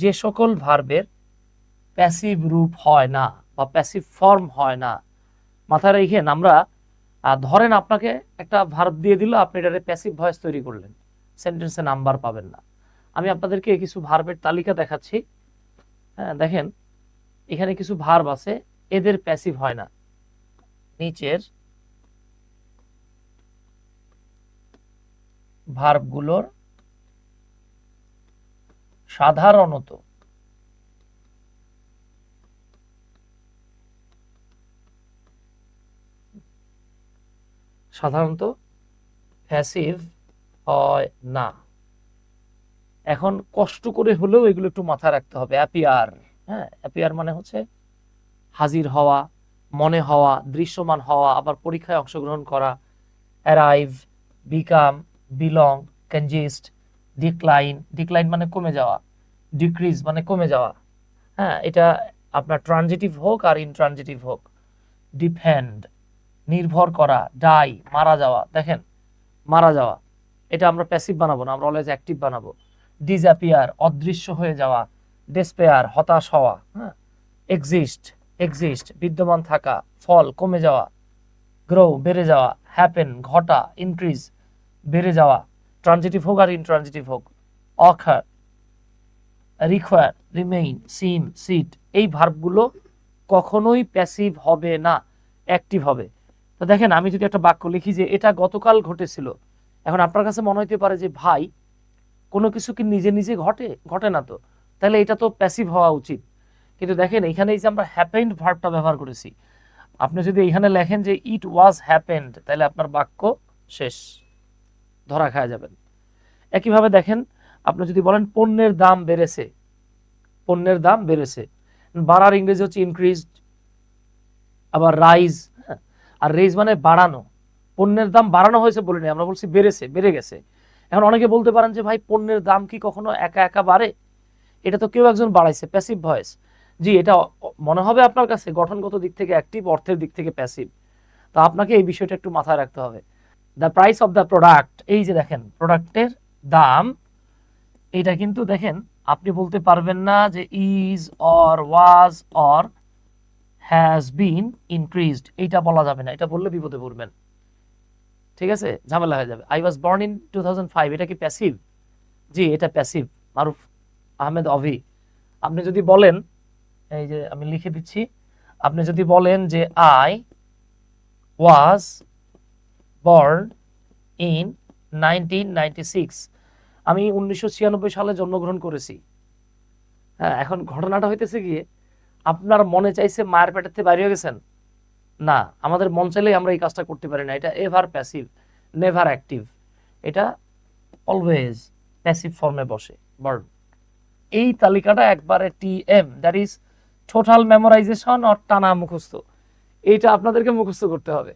যে সকল ভার্বের প্যাসিভ রূপ হয় না বা প্যাসিভ ফর্ম হয় না, মাথায় রেখেন আমরা ধরেন আপনাকে একটা ভার্ব দিয়ে দিল, আপনি এটারে প্যাসিভ ভয়েস তৈরি করলেন সেন্টেন্সে নাম্বার পাবেন না। আমি আপনাদেরকে কিছু ভার্বের তালিকা দেখাচ্ছি। হ্যাঁ দেখেন, এখানে কিছু ভার্ব আছে, এদের প্যাসিভ হয় না। নিচের ভার্বগুলোর সাধারণত। সাধারণত প্যাসিভ হয় না। এখন কষ্ট করে হলেও এগুলো একটু মাথায় রাখতে হবে। অ্যাপিয়ার হ্যাঁ অ্যাপিয়ার মানে হচ্ছে হাজির হওয়া, মনে হওয়া, দৃশ্যমান হওয়া, আবার পরীক্ষায় অংশগ্রহণ করা arrive become belong consist decline decline মানে কমে যাওয়া। ডিক্রিজ মানে কমে যাওয়া। হ্যাঁ এটা আপনার ট্রানজিটিভ হোক আর ইনট্রানজিটিভ হোক। ডিপেন্ড নির্ভর করা ডাই মারা যাওয়া, দেখেন, মারা যাওয়া। এটা আমরা প্যাসিভ বানাবো না, আমরা অলওয়েজ অ্যাক্টিভ বানাবো। ডিসঅ্যাপিয়ার অদৃশ্য হয়ে যাওয়া ডেসপেয়ার হতাশ হওয়া হ্যাঁ। এক্সিস্ট এক্সিস্ট বিদ্যমান থাকা ফল কমে যাওয়া। গ্রো বেড়ে যাওয়া হ্যাপেন ঘটা ইনক্রিজ বেড়ে যাওয়া। ট্রানজিটিভ হোক আর ইনট্রানজিটিভ হোক। Occur require remain seem sit এই ভার্বগুলো কখনোই প্যাসিভ হবে না অ্যাক্টিভ হবে। তো দেখেন, আমি যদি একটা বাক্য লিখি যে, এটা গতকাল ঘটেছিল। এখন আপনার কাছে মনে হতে পারে যে, ভাই, কোনো কিছু কি নিজে নিজে ঘটে? ঘটে না তো। তাহলে এটা তো প্যাসিভ হওয়া উচিত। কিন্তু দেখেন এখানে এই যে আমরা হ্যাপেন্ড ভার্বটা ব্যবহার করেছি, আপনি যদি এখানে লেখেন যে ইট ওয়াজ হ্যাপেন্ড তাহলে আপনার বাক্য শেষ, ধরা খাওয়া যাবেন। একইভাবে দেখেন আপনি যদি বলেন পণ্যের দাম বেড়েছে, পণ্যের দাম বেড়েছে, বাড়ার ইংরেজি হচ্ছে ইনক্রিজড আবার রাইজ আর রেজ মানে বাড়ানো, পণ্যের দাম বাড়ানো হয়েছে বলিনি, আমরা বলছি বেড়েছে, বেড়ে গেছে। এখন অনেকে বলতে পারেন যে, ভাই, পণ্যের দাম কি কখনো একা একা বাড়ে? এটা তো কেউ একজন বাড়াইছে প্যাসিভ ভয়েস জি, এটা মনে হবে আপনার কাছে, গঠনগত দিক থেকে অ্যাক্টিভ অর্থের দিক থেকে প্যাসিভ তো আপনাকে এই বিষয়টা একটু মাথায় রাখতে হবে। The price of the product এই যে দেখেন প্রোডাক্টের দাম এটা কিন্তু দেখেন, আপনি বলতে পারবেন না যে is or was or has been increased এটা বলা যাবে না, এটা বললে বিপদে পড়বেন। ঠিক আছে? ঝামেলা হয়ে যাবে। I was born in two এটা কি প্যাসিভ জি, এটা প্যাসিভ মারুফ আহমেদ অভি। আপনি যদি বলেন, এই যে আমি লিখে দিচ্ছি, আপনি যদি বলেন যে I was born in nineteen ninety six আমি উনিশশো ছিয়ানব্বই সালে জন্মগ্রহণ করেছি। হ্যাঁ এখন ঘটনাটা হইতেছে গিয়ে, আপনার মনে চাইছে মায়ের থেকে বাইরে হয়ে গেছেন? না, আমাদের মন চাইলেই আমরা এই কাজটা করতে পারি না। এটা এভার প্যাসিভ নেভার অ্যাক্টিভ এটা অলওয়েজ প্যাসিভ ফর্মে বসে বার্ড এই তালিকাটা একবারে T M that is total memorization or টানা মুখস্থ। এইটা আপনাদেরকে মুখস্থ করতে হবে।